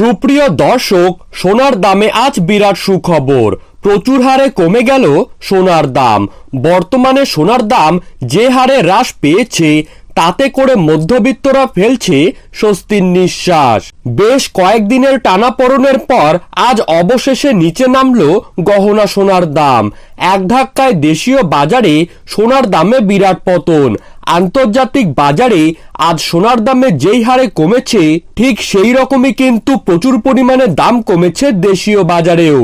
সুপ্রিয় দর্শক, সোনার দামে আজ বিরাট সুখবর। প্রচুর হারে কমে গেল সোনার দাম। বর্তমানে সোনার দাম যে হারে হ্রাস পেয়েছে তাতে করে মধ্যবিত্তরা ফেলছে স্বস্তির নিঃশ্বাস। বেশ কয়েকদিনের টানাপড়নের পর আজ অবশেষে নিচে নামলো গহনা সোনার দাম। এক ধাক্কায় দেশীয় বাজারে সোনার দামে বিরাট পতন। আন্তর্জাতিক বাজারে আজ সোনার দামে যেই হারে কমেছে, ঠিক সেই রকমই কিন্তু প্রচুর পরিমাণে দাম কমেছে দেশীয় বাজারেও।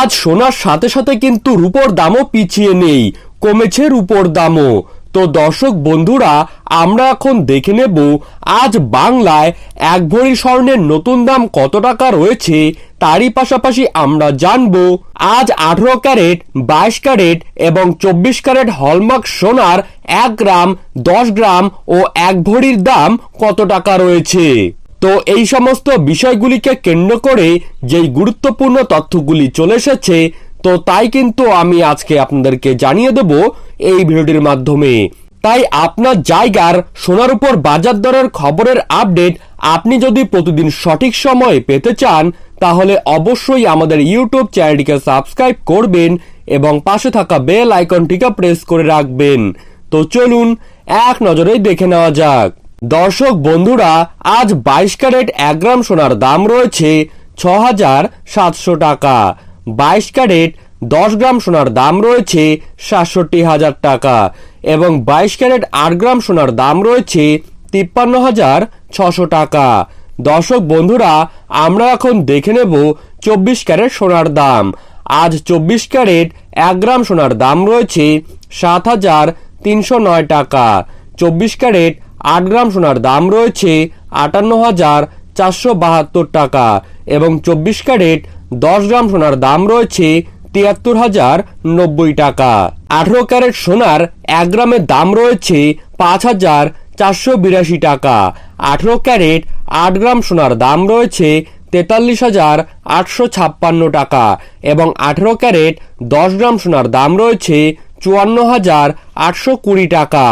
আজ সোনার সাথে সাথে কিন্তু রূপোর দামও পিছিয়ে নেই, কমেছে রূপোর দামও। তো দর্শক বন্ধুরা, আমরা এখন দেখে নেব আজ বাংলায় এক ভরি স্বর্ণের নতুন দাম কত টাকা রয়েছে, তারই পাশাপাশি আমরা জানব আজ আঠারো ক্যারেট, বাইশ ক্যারেট এবং চব্বিশ ক্যারেট হলমার্ক সোনার এক গ্রাম, দশ গ্রাম ও এক ভরির দাম কত টাকা রয়েছে। তো এই সমস্ত বিষয়গুলিকে কেন্দ্র করে যেই গুরুত্বপূর্ণ তথ্যগুলি চলে এসেছে তো তাই কিন্তু আমি আজকে আপনাদেরকে জানিয়ে দেব এই ভিডিওটির মাধ্যমে। তাই আপনার জায়গার সোনার উপর বাজার দরের খবরের আপডেট আপনি যদি প্রতিদিন সঠিক সময়ে পেতে চান, তাহলে অবশ্যই আমাদের ইউটিউব চ্যানেলটিকে সাবস্ক্রাইব করবেন এবং পাশে থাকা বেল আইকনটিকে প্রেস করে রাখবেন। তো চলুন, এক নজরেই দেখে নেওয়া যাক। দর্শক বন্ধুরা, আজ বাইশ ক্যারেট এক গ্রাম সোনার দাম রয়েছে ছ হাজার সাতশো টাকা। বাইশ ক্যারেট, দশ গ্রাম সোনার দাম রয়েছে সাতষট্টি হাজার টাকা এবং বাইশ ক্যারেট, আট গ্রাম সোনার দাম রয়েছে তিপ্পান্ন হাজার ছশো টাকা। দর্শক বন্ধুরা, আমরা এখন দেখে নেব চব্বিশ ক্যারেট সোনার দাম। আজ চব্বিশ ক্যারেট, এক গ্রাম সোনার দাম রয়েছে সাত হাজার তিনশো নয় টাকা। চব্বিশ ক্যারেট, আট গ্রাম সোনার দাম রয়েছে আটান্ন হাজার চারশো বাহাত্তর টাকা এবং চব্বিশ ক্যারেট দশ গ্রাম সোনার দাম রয়েছে তিয়াত্তর হাজার নব্বই টাকা। আঠারো ক্যারেট সোনার এক গ্রামের দাম রয়েছে পাঁচ হাজার চারশো বিরাশি টাকা। আঠারো ক্যারেট আট গ্রাম সোনার দাম রয়েছে তেতাল্লিশ হাজার আটশো ছাপ্পান্ন টাকা এবং আঠেরো ক্যারেট দশ গ্রাম সোনার দাম রয়েছে চুয়ান্ন হাজার আটশো কুড়ি টাকা।